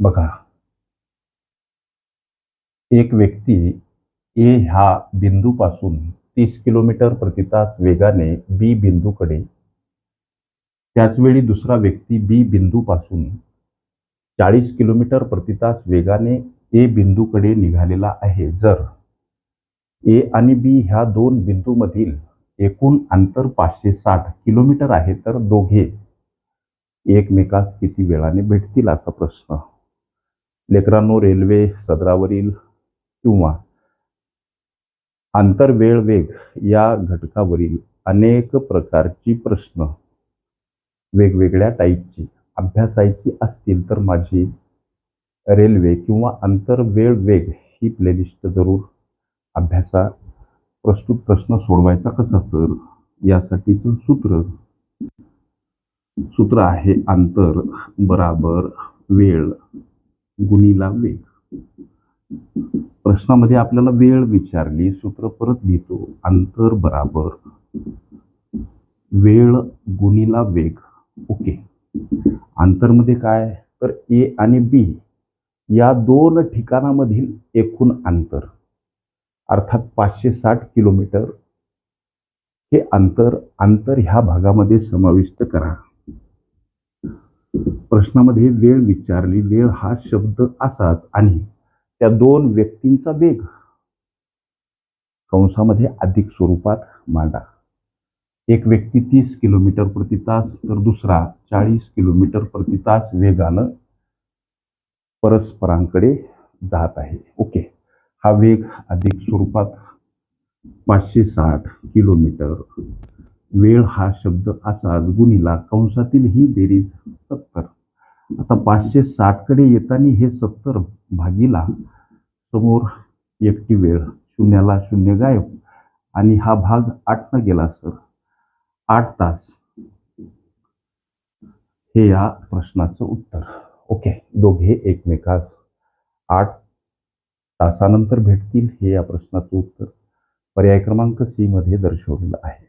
बघा. एक व्यक्ती ए ह्या बिंदूपासून तीस किलोमीटर प्रतितास वेगाने बी बिंदूकडे त्याचवेळी दुसरा व्यक्ती बी बिंदूपासून चाळीस किलोमीटर प्रतितास वेगाने ए बिंदूकडे निघालेला आहे. जर ए आणि बी ह्या दोन बिंदूमधील एकूण अंतर पाचशे साठ किलोमीटर आहे तर दोघे एकमेकास किती वेळाने भेटतील असा प्रश्न. लेकरांनो रेल्वे सदरावरील किंवा आंतर वेळ वेग या घटकावरील अनेक प्रकारची प्रश्न वेगवेगळ्या टाईपची अभ्यासायची असतील तर माझी रेल्वे किंवा आंतर वेळ वेग ही प्लेलिस्ट जरूर अभ्यासा प्रस्तुत प्रश्न सोडवायचा कसा सर यासाठीचं सूत्र. सूत्र आहे अंतर बराबर वेळ गुणीला वेग प्रश्नामध्ये आपल्याला वेळ विचारली सूत्र परत लिहितो अंतर बराबर. वेळ गुणीला वेग. ओके. अंतरमध्ये काय? तर ए आणि बी या दोन ठिकाणामधील एकूण अंतर अर्थात पाचशे साठ किलोमीटर. हे अंतर अंतर ह्या भागामध्ये समाविष्ट करा. प्रश्नामध्ये वेळ विचारली वेळ हा शब्द असाच आणि त्या दोन व्यक्तींचा वेग कंसामध्ये अधिक स्वरूपात मांडा. एक व्यक्ती तीस किलोमीटर प्रति तास तर दुसरा चाळीस किलोमीटर प्रति तास वेगानं परस्परांकडे जात आहे. ओके हा वेग अधिक स्वरूपात पाचशे साठ किलोमीटर. वेळ हा शब्द असाच गुणीला कंसातील ही बेरीज सत्तर आता पाचशे साठकडे येताना हे सत्तर भागीला समोर एकटी वेळ. शून्याला शून्य गायब. आणि हा भाग आठनं गेला सर. आठ तास. हे या प्रश्नाचं उत्तर. ओके. दोघे एकमेकास आठ तासानंतर भेटतील हे या प्रश्नाचं उत्तर. पर्याय क्रमांक सी मध्ये दर्शवलेलं आहे.